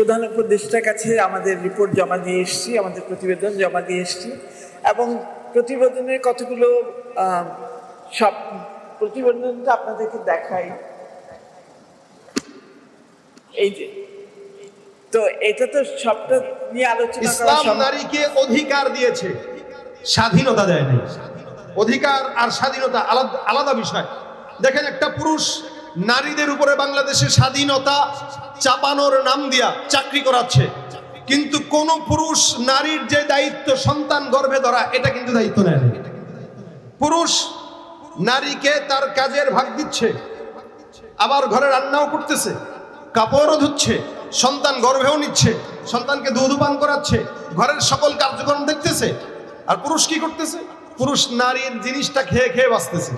প্রধান উপদেষ্টার কাছে আমাদের রিপোর্ট জমা দিয়ে এসেছি আমাদের প্রতিবেদন জমা দিয়ে এসেছি। এবং প্রতিবেদনের কতগুলো সব প্রতিবেদনটা আপনাদেরকে দেখাই। এই যে তো এটা তো সবটা নিয়ে আলোচনা ইসলাম নারীকে অধিকার দিয়েছে স্বাধীনতা দেয় নাই অধিকার আর স্বাধীনতা আলাদা আলাদা বিষয়। দেখেন একটা পুরুষ নারীদের উপরে বাংলাদেশে স্বাধীনতা চাপানোর নাম দিয়া চাকরি করাচ্ছে। কিন্তু কোন পুরুষ নারীর যে দায়িত্ব সন্তান গর্ভে ধরা, এটা কিন্তু দায়িত্ব নেয় পুরুষ নারীকে তার কাজের ভাগ দিচ্ছে, আবার ঘরে রান্নাও করতেছে, কাপড়ও ধুচ্ছে, সন্তান গর্ভেও নিচ্ছে, সন্তানকে দুধ পান করাচ্ছে, ঘরের সকল কার্যক্রম দেখতেছে, আর পুরুষ কি করতেছে? পুরুষ নারীর জিনিসটা খেয়ে খেয়ে বাঁচতেছে।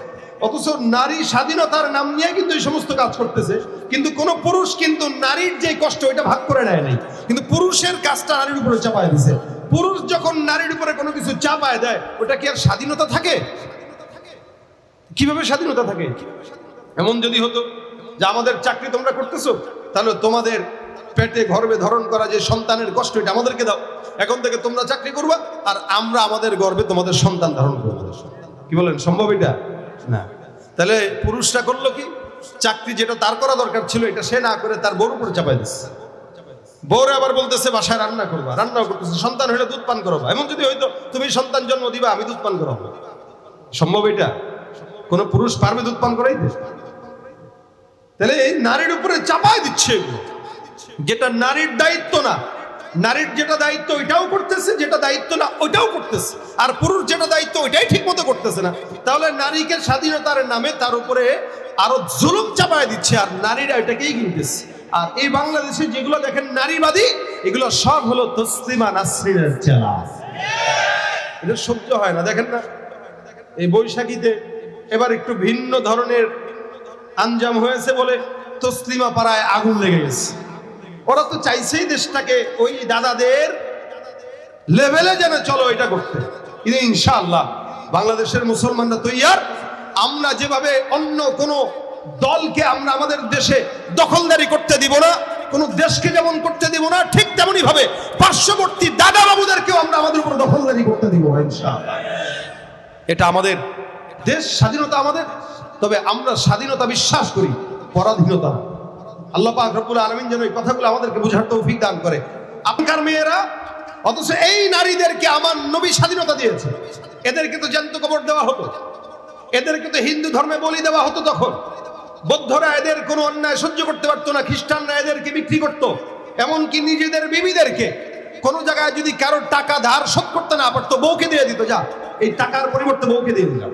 অথচ নারী স্বাধীনতার নাম নিয়ে কিন্তু এই সমস্ত কাজ করতেছে। কিন্তু কোন পুরুষ কিন্তু নারীর যে কষ্ট, ওইটা ভাগ করে নেয় নাই। কিন্তু পুরুষের কাজটা নারীর উপরে চাপায় দিছে। পুরুষ যখন নারীর উপরে কোনো কিছু চাপায় দেয়, ওটা কি আর স্বাধীনতা থাকে? কীভাবে স্বাধীনতা থাকে? এমন যদি হতো যে আমাদের চাকরি তোমরা করতেছো, তাহলে তোমাদের পেটে গর্বে ধারণ করা যে সন্তানের কষ্ট, এটা আমাদেরকে দাও। এখন থেকে তোমরা চাকরি করবা, আর আমরা আমাদের গর্বে তোমাদের সন্তান ধারণ করব। কি বলেন, সম্ভব এটা? না। তাহলে পুরুষরা করল কি? চাকরি যেটা তার করা দরকার ছিল, এটা সে না করে তার বউর উপরে চাপাই দিচ্ছে। বউরে আবার বলতেছে, বাসায় রান্না করবা, রান্নাও করতেছে। সন্তান হলে দুধ পান করবা। এমন যদি হয়তো তুমি সন্তান জন্ম দিবা, আমি দুধ পান করাবো। সম্ভব এটা? কোন পুরুষ পারবে দুধ পান করাইতে তাহলে এই নারীর উপরে চাপায় দিচ্ছে যেটা নারীর দায়িত্ব না নারীর যেটা দায়িত্ব ওইটাও করতেছে, যেটা দায়িত্ব না ওইটাও করতেছে। আর পুরুষ যেটা দায়িত্ব ওইটাই ঠিক মতো করতেছে না। তাহলে নারীকে স্বাধীনতার নামে তার উপরে আরও জুলুম চাপায় দিচ্ছে, আর নারীরা এটাকেই কিনতেছে আর এই বাংলাদেশে যেগুলো দেখেন নারীবাদী, এগুলো সব হলো তসলিমা নাসরিনের চেলা। এটা সহ্য হয় না, দেখেন না। এই বৈশাখীতে এবার একটু ভিন্ন ধরনের আঞ্জাম হয়েছে বলে তসলিমা পাড়ায় আগুন লেগে গেছে। ওরা তো চাইছেই দেশটাকে ওই দাদাদের লেভেলে যেন চলো এটা করতে। কিন্তু ইনশাআল্লাহ বাংলাদেশের মুসলমানরা তৈয়ার। আমরা যেভাবে অন্য কোনো দলকে আমরা আমাদের দেশে দখলদারি করতে দিব না, কোনো দেশকে যেমন করতে দিব না, ঠিক তেমনই ভাবে পার্শ্ববর্তী দাদা বাবুদেরকেও আমরা আমাদের উপর দখলদারি করতে দিব ইনশাআল্লাহ। এটা আমাদের দেশ, স্বাধীনতা আমাদের। তবে আমরা স্বাধীনতা বিশ্বাস করি, পরাধীনতা। আল্লাহ পাক রব্বুল আলামিন যেন এই কথাগুলো আমাদেরকে বোঝার তৌফিক দান করে। আপনকার মেয়েরা, অথচ এই নারীদেরকে আমার নবী স্বাধীনতা দিয়েছে। এদেরকে তো জ্যান্ত কবর দেওয়া হতো। এদেরকে তো হিন্দু ধর্মে বলি দেওয়া হতো তখন। বৌদ্ধরা এদের কোনো অন্যায় সহ্য করতে পারতো না, খ্রিস্টানরা এদেরকে বিক্রি করতো। এমনকি নিজেদের বিবিদেরকে কোনো জায়গায় যদি কারও টাকা ধার শোধ করতে না পারতো, বউকে দিয়ে দিত, যা, এই টাকার পরিবর্তে বউকে দিয়ে দিলাম।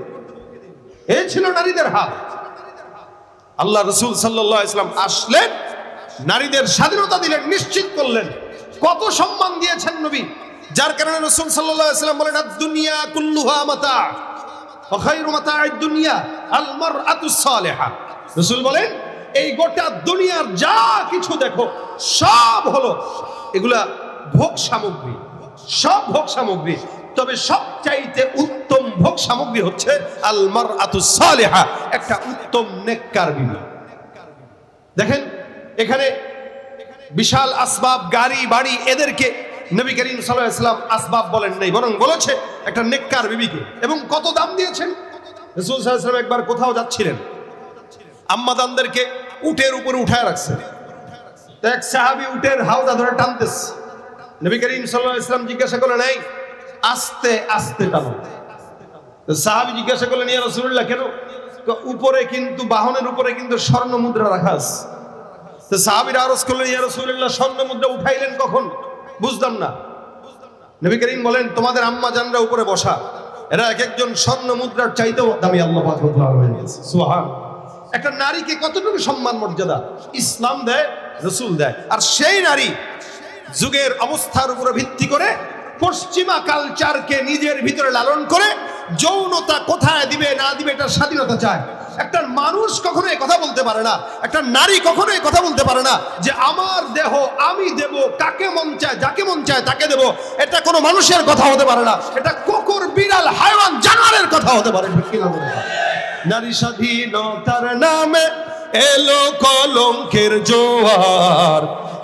এই ছিল নারীদের হাত। আল্লাহ রসুল সাল্লাহ ইসলাম আসলেন, নারীদের স্বাধীনতা দিলেন, নিশ্চিত করলেন। কত সম্মান দিয়েছেন নবী। যার কারণে রসুল সাল্লাহ ইসলাম বলেন "আদ দুনিয়া কুল্লুহা মাতা অখাইরু মাতা দুনিয়া আলমার আতুসালেহা রসুল বলেন, এই গোটা দুনিয়ার যা কিছু দেখো, সব হলো এগুলা ভোগ সামগ্রী, সব ভোগ সামগ্রী। তবে সবচাইতে উত্তম ভোগ সামগ্রী হচ্ছে আলমার আতুসালেহা একটা উত্তম নেককার বিবি দেখেন, এখানে বিশাল আসবাব, গাড়ি, বাড়ি, এদেরকে নবী করিম সাল্লাম আসবাব বলেন নাই, বরং বলেছে একটা নেককার বিবিকে। এবং কত দাম দিয়েছেন? রাসূল একবার কোথাও যাচ্ছিলেন। আম্মাদানদেরকে উটের উপরে উঠায় রাখছে। এক সাহাবী উটের হাওদা ধরে টানতেছে। নবী করিম সাল্লাল্লাহু আলাইহি সাল্লাম জিজ্ঞাসা করলেন, এই আস্তে আস্তে টানো। সাহাবী জিজ্ঞাসা করলেন, ইয়া রাসূলুল্লাহ, কেন? উপরে কিন্তু, বাহনের উপরে কিন্তু স্বর্ণ মুদ্রা রাখা আছে। তো সাহাবীরা আরজ করলেন, ইয়া রাসূলুল্লাহ, স্বর্ণ মুদ্রা উঠাইলেন কখন? বুঝলাম না। নবী করিম বলেন, তোমাদের আম্মা জানরা উপরে বসা। এরা এক একজন স্বর্ণ মুদ্রার চাইতেও দামি, আল্লাহ সুবহান। একটা নারীকে কতটুকু সম্মান, মর্যাদা? ইসলাম দেয়, রসুল দেয়। আর সেই নারী যুগের অবস্থার উপরে ভিত্তি করে পশ্চিমা কালচারকে নিজের ভিতরে লালন করে যৌনতা কোথায় দিবে, না দিবে এটা স্বাধীনতা চায়। একটা মানুষ কখনো কথা বলতে পারে না, একটা নারী কখনো কথা বলতে পারে না যে, আমার দেহ আমি দেব, কাকে মন চায়, যাকে মন চায় তাকে দেব। এটা কোনো মানুষের কথা হতে পারে না, এটা কুকুর, বিড়াল হাইওয়ান জানোয়ারের কথা হতে পারে নারী স্বাধীনতার নামে এলো কলঙ্কের জোয়ার।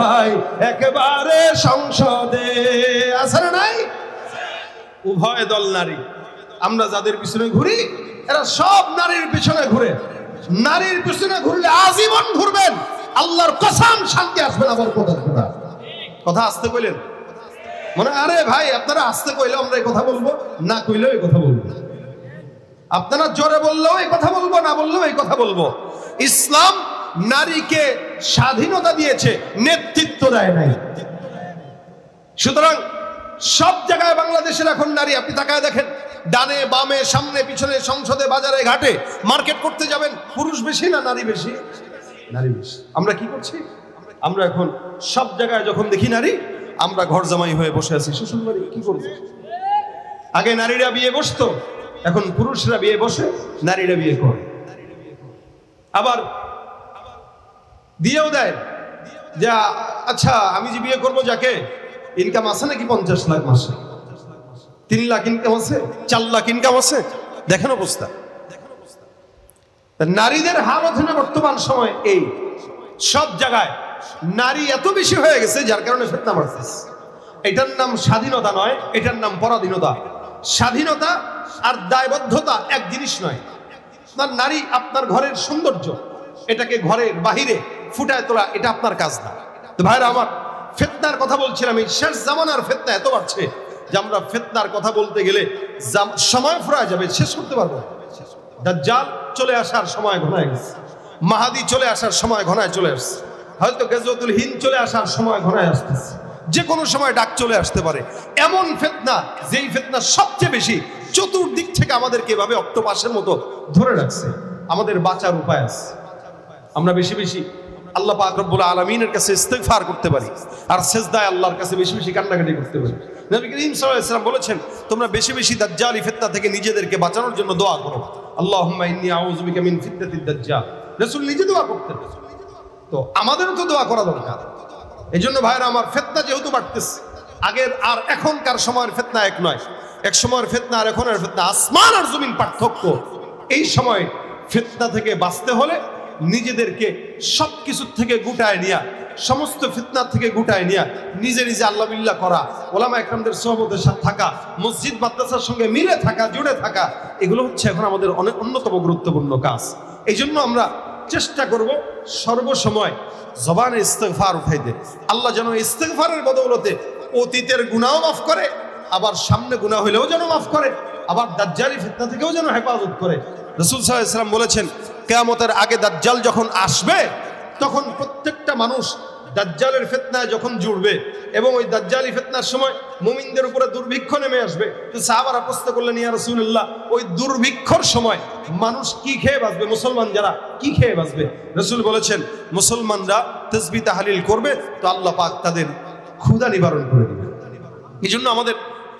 ভাই, একেবারে সংসদে। আছে না নাই? উভয় দল নারী। আমরা যাদের পিছনে ঘুরি, এরা সব নারীর পিছনে ঘুরে। নারীর পিছনে ঘুরলে আজীবন ঘুরবেন। আল্লাহর কসম, শান্তি আসবে না আবার কথা কথা কথা আসতে কইলেন? মনে আরে ভাই, আপনারা আসতে কইলে আমরা এই কথা বলব? না কইলেও এই কথা বলব। আপনারা জোরে বললেও এই কথা বলব, না বললেও এই কথা বলব। ইসলাম নারীকে স্বাধীনতা দিয়েছে, নেতৃত্ব দেয় নাই। সুতরাং সব জায়গায় বাংলাদেশের এখন নারী, আপনি তাকায় দেখেন, ডানে, বামে, সামনে, পিছনে, সংসদে, বাজারে, ঘাটে, মার্কেট করতে যাবেন, পুরুষ বেশি না নারী বেশি? নারী বেশি। আমরা কি করছি? আমরা এখন সব জায়গায় যখন দেখি নারী, আমরা ঘর জামাই হয়ে বসে আছি। শ্বশুর বাড়ি কি করব? আগে নারীরা বিয়ে বসতো, এখন পুরুষরা বিয়ে বসে, নারীরা বিয়ে করে। আবার দিয়েও দেয়। যে আচ্ছা আমি যে বিয়ে করব যাকে ইনকাম আছে নাকি পঞ্চাশ লাখ মাসে? তিন লাখ ইনকাম আছে, চার লাখ ইনকাম আছে। দেখেন অবস্থা। নারীদের হার অধীনে বর্তমান সময় এই। সব জায়গায় নারী এত বেশি হয়ে গেছে, যার কারণে ফেতনা বাড়তেছে এটার নাম স্বাধীনতা নয়, এটার নাম পরাধীনতা। স্বাধীনতা আর দায়বদ্ধতা এক জিনিস নয়। আপনার নারী আপনার ঘরের সৌন্দর্য। এটাকে ঘরের বাহিরে ফুটায় তোলা, এটা আপনার কাজ না। তো ভাইরা আমার ফেতনার কথা বলছিলাম, এই শেষ জামানার ফেতনা এত বাড়ছে যে আমরা ফেতনার কথা বলতে গেলে সময় ফুরায় যাবে, শেষ করতে পারব। দাজ্জাল চলে আসার সময় ঘনায় গেছে। মাহাদি চলে আসার সময় ঘনায় চলে আসছে। হয়তো গেজতুল হিন্দ চলে আসার সময় ঘনায় আসতেছে। যে কোনো সময় ডাক চলে আসতে পারে। এমন ফেতনা যেই ফেতনা সবচেয়ে বেশি চতুর্দিক থেকে আমাদেরকে এভাবে অক্টোপাসের মতো ধরে রাখছে। আমাদের বাঁচার উপায় আছে। আমরা বেশি বেশি আল্লাহ পাক আলমিনের কাছে ইস্তেগফার করতে পারি। আর সেজদায় আল্লাহর কাছে বেশি বেশি কান্নাকাটি করতে পারি। নবী করিম সাল্লাল্লাহু বলেছেন, তোমরা বেশি বেশি দাজ্জালি ফিতনা থেকে নিজেদেরকে বাঁচানোর জন্য দোয়া করো। আল্লাহ রাসূল নিজে দোয়া করতেন। তো আমাদেরও তো দোয়া করা দরকার। এই জন্য ভাইরা, আমার ফেতনা যেহেতু বাড়তেছে, আগের আর এখনকার সময়ের ফেতনা এক নয়। এক সময়ের ফেতনা আর এখনের ফেতনা। আসমান আর জমিন পার্থক্য। এই সময় ফেতনা থেকে বাঁচতে হলে নিজেদেরকে সব কিছুর থেকে গুটায় নিয়া, সমস্ত ফিতনা থেকে গুটায় নিয়া, নিজে নিজে আল্লাহ করা, ওলামা একরামদের সহমতের সাথে থাকা, মসজিদ, মাদ্রাসার সঙ্গে মিলে থাকা, জুড়ে থাকা, এগুলো হচ্ছে এখন আমাদের অনেক অন্যতম গুরুত্বপূর্ণ কাজ। এই জন্য আমরা চেষ্টা করব সর্বসময় জবানে ইস্তেগফার উঠাইতে আল্লাহ যেন ইস্তেগফারের বদৌলতে অতীতের গুনাহ মাফ করে, আবার সামনে গুনাহ হইলেও যেন মাফ করে, আবার দাজ্জালি ফিতনা থেকেও যেন হেফাজত করে। রসুল সাল্লাল্লাহু ইসলাম বলেছেন কেয়ামতের আগে দাজ্জাল যখন আসবে, তখন প্রত্যেকটা মানুষ দাজ্জালের ফেতনায় যখন জুড়বে এবং ওই দাজ্জালি ফেতনার সময় মুমিনদের উপরে দুর্ভিক্ষ নেমে আসবে, তো সাহাবারা প্রশ্ন করলেন, ইয়া রসুল্লাহ ওই দুর্ভিক্ষর সময় মানুষ কি খেয়ে বাঁচবে? মুসলমান যারা কি খেয়ে বাঁচবে? রসুল বলেছেন, মুসলমানরা তসবি তাহালিল করবে, তো আল্লাহ পাক তাদের ক্ষুধা নিবারণ করে দিবে এই জন্য আমাদের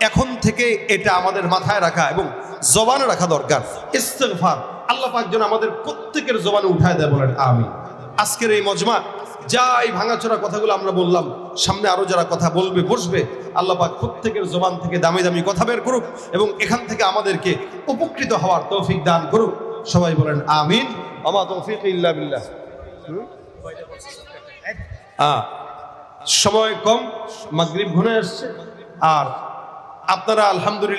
এখন থেকে এটা আমাদের মাথায় রাখা এবং জবানে রাখা দরকার। ইস্তেগফার আল্লাহ পাক যেন আমাদের প্রত্যেকের জবানে উঠায় দেয় বলেন আমি আজকের এই মজমা যা এই ভাঙাচোরা কথাগুলো আমরা বললাম সামনে আরও যারা কথা বলবে বসবে আল্লাহ পাক প্রত্যেকের জবান থেকে দামি দামি কথা বের করুক এবং এখান থেকে আমাদেরকে উপকৃত হওয়ার তৌফিক দান করুক। সবাই বলেন আমিন। আমা তৌফিক ইল্লা বিল্লাহ? সময় কম মাগরিব ঘনে আসছে। আর আপনারা আলহামদুলিল্লাহ